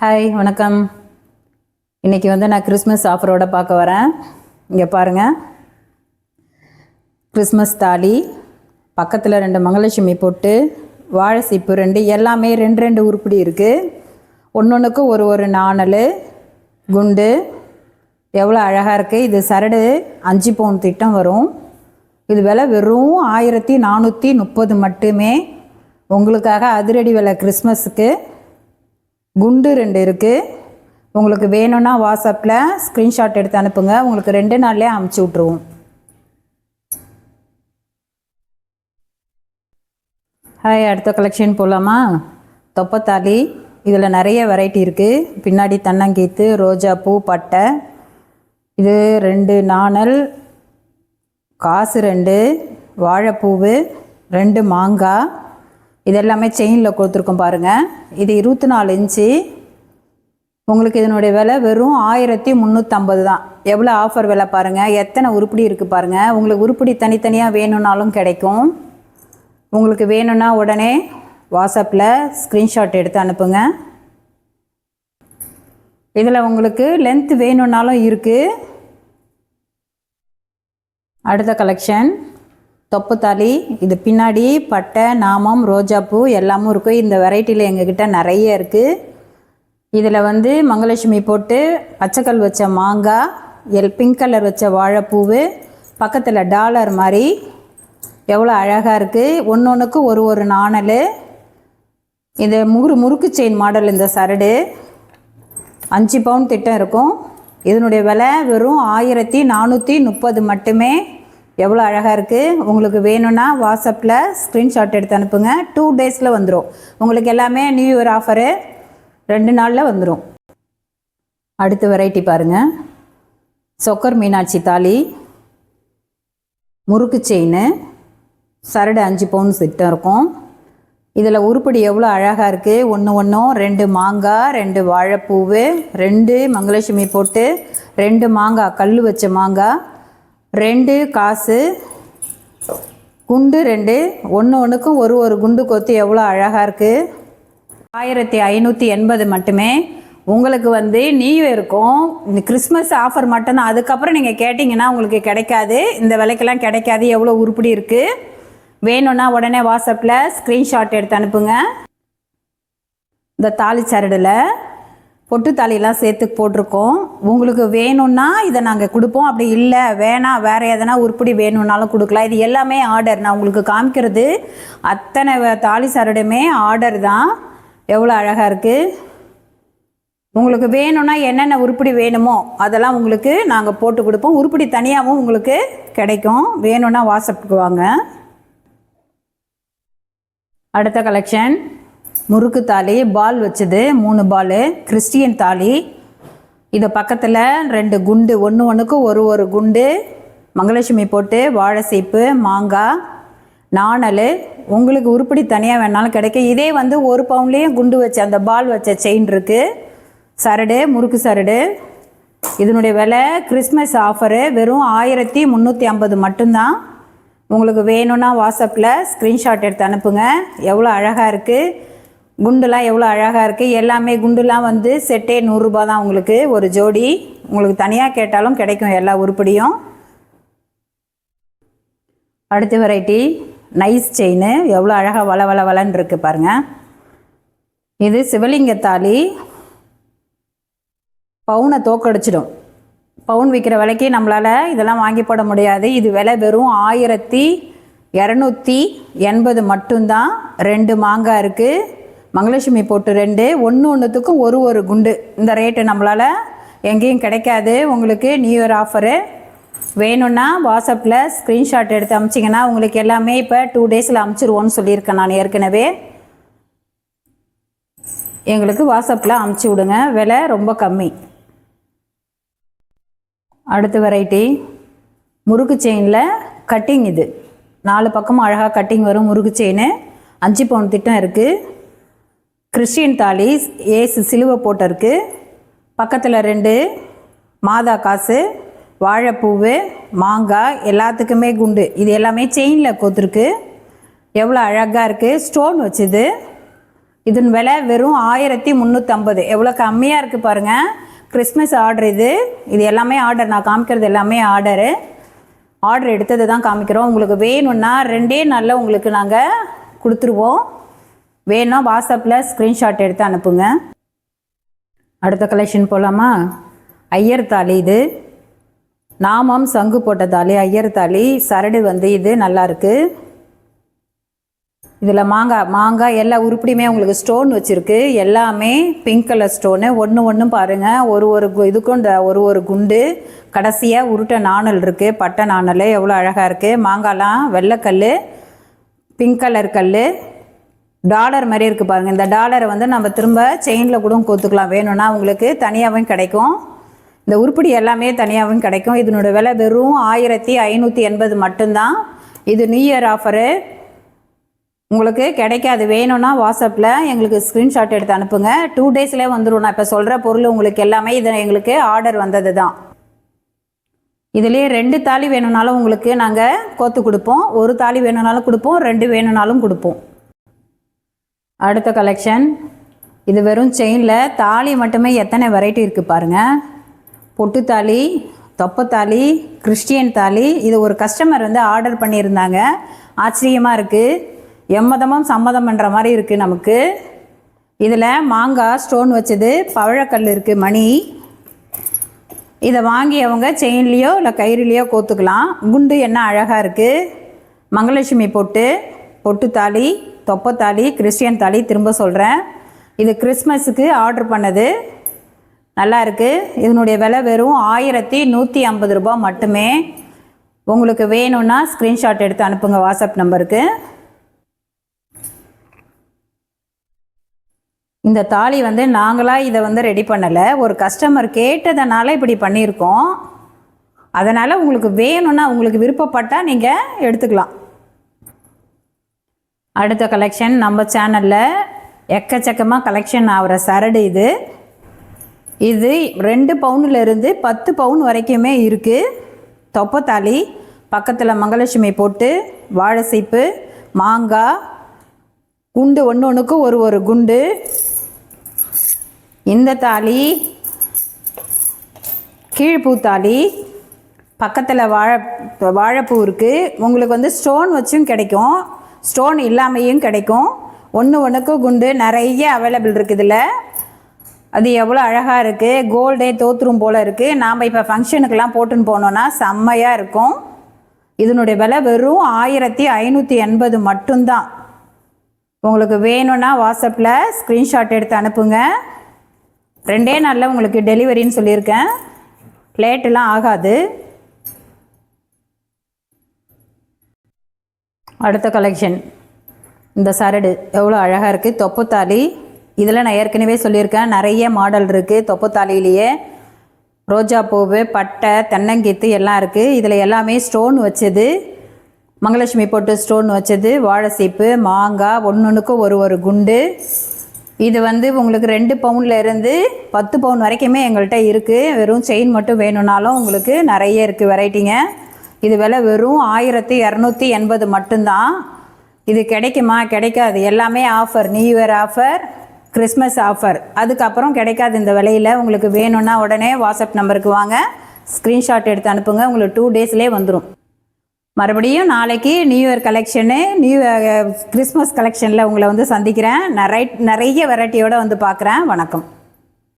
Hi வணக்கம். இன்றைக்கி வந்து நான் கிறிஸ்மஸ் ஆஃபரோடு பார்க்க வரேன். இங்கே பாருங்கள் கிறிஸ்மஸ் தாலி பக்கத்தில் ரெண்டு மங்கலட்சுமி போட்டு வாழை சீப்பு ரெண்டு எல்லாமே ரெண்டு ரெண்டு உருப்படி இருக்குது ஒன்று ஒரு ஒரு நாணல் குண்டு எவ்வளோ அழகாக இருக்குது இது சரடு அஞ்சு பவுன் திட்டம் வரும். இது விலை வெறும் ஆயிரத்தி நானூற்றி முப்பது மட்டுமே. உங்களுக்காக அதிரடி விலை கிறிஸ்மஸுக்கு குண்டு ரெண்டு இருக்குது உங்களுக்கு வேணும்னா வாட்ஸ்அப்பில் ஸ்க்ரீன்ஷாட் எடுத்து அனுப்புங்க. உங்களுக்கு ரெண்டு நாள்லேயே அமுச்சு விட்ருவோம் ஹாய் அடுத்த கலெக்ஷன் போகலாமா தொப்பத்தாலி. இதில் நிறைய வெரைட்டி இருக்குது பின்னாடி தன்னங்கீத்து ரோஜா பூ பட்டை. இது ரெண்டு நாணல். காசு ரெண்டு. வாழைப்பூவு. ரெண்டு மாங்காய். இது எல்லாமே செயினில் கொடுத்துருக்கோம் பாருங்கள் இது இருபத்தி நாலு இன்ச்சு. உங்களுக்கு இதனுடைய விலை வெறும் ஆயிரத்தி முந்நூற்றம்பது தான். எவ்வளோ ஆஃபர் விலை பாருங்கள் எத்தனை உருப்படி இருக்குது பாருங்கள் உங்களுக்கு உருப்படி தனித்தனியாக வேணும்னாலும் கிடைக்கும். உங்களுக்கு வேணும்னா உடனே வாட்ஸ்அப்பில் ஸ்க்ரீன்ஷாட் எடுத்து அனுப்புங்க. இதில் உங்களுக்கு லென்த் வேணும்னாலும் இருக்குது அடுத்த கலெக்ஷன் தொப்பு தாலி இது பின்னாடி பட்டை நாமம் ரோஜாப்பூ எல்லாமும் இருக்கும் இந்த வெரைட்டியில் எங்ககிட்ட நிறைய இருக்குது இதில் வந்து மங்கலட்சுமி போட்டு பச்சைக்கல் வச்ச மாங்காய் எல் பிங்க் கலர் வச்ச வாழைப்பூவு பக்கத்தில் டாலர் மாதிரி எவ்வளோ அழகாக இருக்குது ஒன்று ஒன்றுக்கு ஒரு ஒரு நாணல். இது முறு முறுக்கு செயின் மாடல் இந்த சரடு. அஞ்சு பவுன் திட்டம் இருக்கும். இதனுடைய விலை வெறும் ஆயிரத்தி நானூற்றி முப்பது மட்டுமே. எவ்வளோ அழகாக இருக்குது உங்களுக்கு வேணும்னா வாட்ஸ்அப்பில் ஸ்க்ரீன்ஷாட் எடுத்து அனுப்புங்க. டூ டேஸில் வந்துடும் உங்களுக்கு எல்லாமே நியூ இயர் ஆஃபரு ரெண்டு நாளில் வந்துடும் அடுத்த வெரைட்டி பாருங்கள் சொக்கர் மீனாட்சி தாலி முறுக்கு செயின் சரடு அஞ்சு பவுன் திட்டம் இருக்கும். இதில் உருப்படி எவ்வளோ அழகாக இருக்குது ஒன்று ஒன்றும் ரெண்டு மாங்காய் ரெண்டு வாழைப்பூவு ரெண்டு மங்களலட்சுமி போட்டு ரெண்டு மாங்காய் கல் வச்ச மாங்காய் ரெண்டு காசு. குண்டு ரெண்டு. ஒன்று ஒன்றுக்கும் ஒரு ஒரு குண்டு கொத்து எவ்வளோ அழகாக இருக்குது ஆயிரத்தி ஐநூற்றி எண்பது மட்டுமே. உங்களுக்கு வந்து நியூ இருக்கும். இந்த கிறிஸ்மஸ் ஆஃபர் மட்டும்தான் அதுக்கப்புறம் நீங்கள் கேட்டிங்கன்னா உங்களுக்கு கிடைக்காது. இந்த விலைக்கெல்லாம் கிடைக்காது. எவ்வளோ உருப்படி இருக்குது வேணும்னா உடனே வாட்ஸ்அப்பில் ஸ்க்ரீன்ஷாட் எடுத்து அனுப்புங்க. இந்த தாலி சரடில் பொட்டு தாலியெல்லாம் சேர்த்து போட்டிருக்கோம். உங்களுக்கு வேணும்னா இதை நாங்கள் கொடுப்போம். அப்படி இல்லை வேணாம் வேறு எதனா உருப்படி வேணும்னாலும் கொடுக்கலாம். இது எல்லாமே ஆர்டர் நான் உங்களுக்கு காமிக்கிறது அத்தனை தாலி சரடுமே ஆர்டர் தான். எவ்வளோ அழகாக இருக்குது உங்களுக்கு வேணும்னா என்னென்ன உருப்படி வேணுமோ அதெல்லாம் உங்களுக்கு நாங்கள் போட்டு கொடுப்போம். உருப்படி தனியாகவும் உங்களுக்கு கிடைக்கும். வேணும்னா வாட்ஸ்அப்புக்கு வாங்க. அடுத்த கலெக்ஷன் முறுக்கு தாலி பால் வச்சது மூணு பால் கிறிஸ்டியன் தாலி. இது பக்கத்தில் ரெண்டு குண்டு ஒன்று ஒன்றுக்கு ஒரு ஒரு குண்டு மங்களலட்சுமி போட்டு வாழை சீப்பு மாங்காய் நாணல். உங்களுக்கு உருப்படி தனியாக வேணாலும் கிடைக்கும். இதே வந்து ஒரு பவுன்லேயும் குண்டு வச்ச அந்த பால் வச்ச செயின் இருக்குது சரடு முறுக்கு சரடு. இதனுடைய விலை கிறிஸ்மஸ் ஆஃபரு வெறும் ஆயிரத்தி முந்நூற்றி ஐம்பது மட்டும்தான். உங்களுக்கு வேணும்னா வாட்ஸ்அப்பில் ஸ்க்ரீன்ஷாட் எடுத்து அனுப்புங்க. எவ்வளோ அழகாக இருக்குது குண்டுலாம் எவ்வளோ அழகாக இருக்குது எல்லாமே குண்டுலாம் வந்து செட்டே நூறுரூபா தான் உங்களுக்கு. ஒரு ஜோடி உங்களுக்கு தனியாக கேட்டாலும் கிடைக்கும் எல்லா உருப்படியும். அடுத்த வெரைட்டி நைஸ் செயின். எவ்வளோ அழகாக வள வள வளன்னு இருக்குது பாருங்கள் இது சிவலிங்க தாலி. பவுனை தோக்கடிச்சிடும். பவுன் விற்கிற விலைக்கு நம்மளால் இதெல்லாம் வாங்கி போட முடியாது. இது விலை வெறும் ஆயிரத்தி இரநூத்தி எண்பது மட்டும்தான். ரெண்டு மாங்காய் இருக்குது மங்களலட்சுமி போட்டு ரெண்டு ஒன்று ஒன்றுத்துக்கும் ஒரு ஒரு குண்டு. இந்த ரேட்டு நம்மளால் எங்கேயும் கிடைக்காது. உங்களுக்கு நியூ இயர் ஆஃபரு வேணும்னா வாட்ஸ்அப்பில் ஸ்க்ரீன்ஷாட் எடுத்து அமிச்சிங்கன்னா உங்களுக்கு எல்லாமே இப்போ டூ டேஸில் அமுச்சிருவோன்னு சொல்லியிருக்கேன் நான் ஏற்கனவே. எங்களுக்கு வாட்ஸ்அப்பில் அமுச்சு விடுங்க. விலை ரொம்ப கம்மி. அடுத்த வெரைட்டி முறுக்கு செயினில் கட்டிங் இது. நாலு பக்கமும் அழகாக கட்டிங் வரும் முறுக்கு செயின் அஞ்சு பவுன் திட்டம் இருக்குது கிறிஸ்டியன் தாலி ஏசு சிலுவை போட்டிருக்கு பக்கத்தில் ரெண்டு மாதா காசு வாழைப்பூவு மாங்காய் எல்லாத்துக்குமே குண்டு. இது எல்லாமே செயினில் கோத்துருக்கு. எவ்வளோ அழகாக இருக்குது ஸ்டோன் வச்சுது. இதன் விலை வெறும் ஆயிரத்தி முந்நூற்றம்பது எவ்வளோ கம்மியாக இருக்குது பாருங்கள் கிறிஸ்மஸ் ஆர்டர் இது. இது எல்லாமே ஆர்டர் நான் காமிக்கிறது எல்லாமே ஆர்டரு ஆர்டர் எடுத்தது தான் காமிக்கிறோம். உங்களுக்கு வேணும்னா ரெண்டே நாளில் உங்களுக்கு நாங்கள் கொடுத்துருவோம். வேணும்னா வாட்ஸ்அப்பில் ஸ்க்ரீன்ஷாட் எடுத்து அனுப்புங்க. அடுத்த கலெக்ஷன் போகலாமா ஐயர் தாலி இது. நாமம் சங்கு போட்ட தாலி ஐயர் தாலி. சரடு வந்து இது நல்லாயிருக்கு இதில் மாங்காய் மாங்காய் எல்லா உருப்படியுமே உங்களுக்கு ஸ்டோன் வச்சுருக்கு. எல்லாமே பிங்க் கலர் ஸ்டோனு ஒன்று ஒன்றும் பாருங்கள் ஒரு ஒரு கு- இதுக்கும் இந்த ஒரு ஒரு குண்டு. கடைசியாக உருட்டை நாணல் இருக்குது பட்டை நாணல் எவ்வளோ அழகாக இருக்குது மாங்காய்லாம் வெள்ளைக்கல் பிங்க் கலர் கல் டாலர் மாதிரி இருக்குது பாருங்கள் இந்த டாலரை வந்து நம்ம திரும்ப செயினில் கூட கோத்துக்கலாம். வேணும்னா உங்களுக்கு தனியாகவும் கிடைக்கும். இந்த உருப்படி எல்லாமே தனியாகவும் கிடைக்கும். இதனோட விலை வெறும் ஆயிரத்தி ஐநூற்றி எண்பது மட்டும்தான். இது நியூ இயர் ஆஃபரு உங்களுக்கு கிடைக்காது. வேணும்னா வாட்ஸ்அப்பில் எங்களுக்கு ஸ்க்ரீன்ஷாட் எடுத்து அனுப்புங்க. டூ டேஸ்லேயே வந்துடும் நான் இப்போ சொல்கிற பொருள் உங்களுக்கு எல்லாமே இது எங்களுக்கு ஆர்டர் வந்தது தான் இதுலேயே ரெண்டு தாலி வேணும்னாலும் உங்களுக்கு நாங்கள் கோத்து கொடுப்போம். ஒரு தாலி வேணும்னாலும் கொடுப்போம். ரெண்டு வேணும்னாலும் கொடுப்போம். அடுத்த கலெக்ஷன் இது வெறும் செயினில் தாலி மட்டுமே எத்தனை வெரைட்டி இருக்குது பாருங்கள் பொட்டு தாலி தொப்பை தாலி கிறிஸ்டியன் தாலி. இது ஒரு கஸ்டமர் வந்து ஆர்டர் பண்ணியிருந்தாங்க. ஆச்சரியமாக இருக்குது எம்மதமும் சம்மதம் பண்ணுற மாதிரி இருக்குது நமக்கு. இதில் மாங்காய் ஸ்டோன் வச்சது பவழக்கல் இருக்குது மணி. இதை வாங்கி அவங்க செயின்லேயோ இல்லை கயிறுலேயோ கோத்துக்கலாம். குண்டு என்ன அழகாக இருக்குது மங்கலட்சுமி பொட்டு பொட்டு தாலி தொப்பை தாலி கிறிஸ்டியன் தாலி திரும்ப சொல்கிறேன் இது கிறிஸ்மஸுக்கு ஆர்டர் பண்ணது. நல்லா இருக்குது இதனுடைய விலை வெறும் ஆயிரத்தி நூற்றி ஐம்பது ரூபாய் மட்டுமே. உங்களுக்கு வேணும்னா ஸ்க்ரீன்ஷாட் எடுத்து அனுப்புங்க வாட்ஸ்அப் நம்பருக்கு. இந்த தாலி வந்து நாங்களாக இதை வந்து ரெடி பண்ணலை. ஒரு கஸ்டமர் கேட்டதனால இப்படி பண்ணியிருக்கோம். அதனால் உங்களுக்கு வேணும்னா உங்களுக்கு விருப்பப்பட்டால் நீங்கள் எடுத்துக்கலாம். அடுத்த கலெக்ஷன் நம்ம சேனலில் எக்கச்சக்கமாக கலெக்ஷன் ஆகிற சரடு இது. இது ரெண்டு பவுன்ல இருந்து பத்து பவுன் வரைக்குமே இருக்குது தொப்பத்தாலி பக்கத்தில் மங்களலட்சுமி போட்டு வாழை சீப்பு மாங்காய் குண்டு ஒன்று ஒன்றுக்கு ஒரு ஒரு குண்டு. இந்த தாலி கீழ்ப்பூத்தாலி பக்கத்தில் வாழை வாழைப்பூ இருக்குது உங்களுக்கு வந்து ஸ்டோன் வச்சும் கிடைக்கும். ஸ்டோன் இல்லாமையும் கிடைக்கும். ஒன்று ஒன்றுக்கு குண்டு நிறைய அவைலபிள் இருக்குது இதில் அது எவ்வளோ அழகாக இருக்குது கோல்டே தோத்துரும் போல் இருக்குது நாம் இப்போ ஃபங்க்ஷனுக்கெல்லாம் போட்டுன்னு போனோன்னா செம்மையாக இருக்கும். இதனுடைய விலை வெறும் ஆயிரத்தி ஐநூற்றி எண்பது மட்டும்தான். உங்களுக்கு வேணும்னா வாட்ஸ்அப்பில் ஸ்க்ரீன்ஷாட் எடுத்து அனுப்புங்க. ரெண்டே நாளில் உங்களுக்கு டெலிவரின்னு சொல்லியிருக்கேன். லேட்டெல்லாம் ஆகாது. அடுத்த கலெக்ஷன் இந்த சரடு எவ்வளோ அழகாக இருக்குது தொப்புத்தாலி. இதில் நான் ஏற்கனவே சொல்லியிருக்கேன். நிறைய மாடல் இருக்குது தொப்புத்தாலியிலேயே ரோஜா பூவு பட்டை தென்னங்கீத்து எல்லாம் இருக்குது இதில் எல்லாமே ஸ்டோன் வச்சது. மங்களலட்சுமி போட்டு ஸ்டோன் வச்சது. வாழைசீப்பு மாங்காய் ஒன்று ஒரு ஒரு குண்டு. இது வந்து உங்களுக்கு ரெண்டு பவுனில் இருந்து பத்து பவுன் வரைக்குமே எங்கள்கிட்ட இருக்குது வெறும் செயின் மட்டும் வேணும்னாலும் உங்களுக்கு நிறைய இருக்குது வெரைட்டிங்க இது விலை வெறும் ஆயிரத்தி இரநூத்தி எண்பது மட்டும்தான். இது கிடைக்குமா? கிடைக்காது. எல்லாமே offer new year offer Christmas offer அதுக்கப்புறம் கிடைக்காது இந்த விலையில். உங்களுக்கு வேணும்னா உடனே வாட்ஸ்அப் நம்பருக்கு வாங்க. ஸ்க்ரீன்ஷாட் எடுத்து அனுப்புங்க. உங்களுக்கு டூ டேஸ்லேயே வந்துடும் மறுபடியும் நாளைக்கு new year collection new Christmas கலெக்ஷனில் உங்களை வந்து சந்திக்கிறேன். நிறைய நிறைய வெரைட்டியோடு வந்து பார்க்குறேன். வணக்கம்.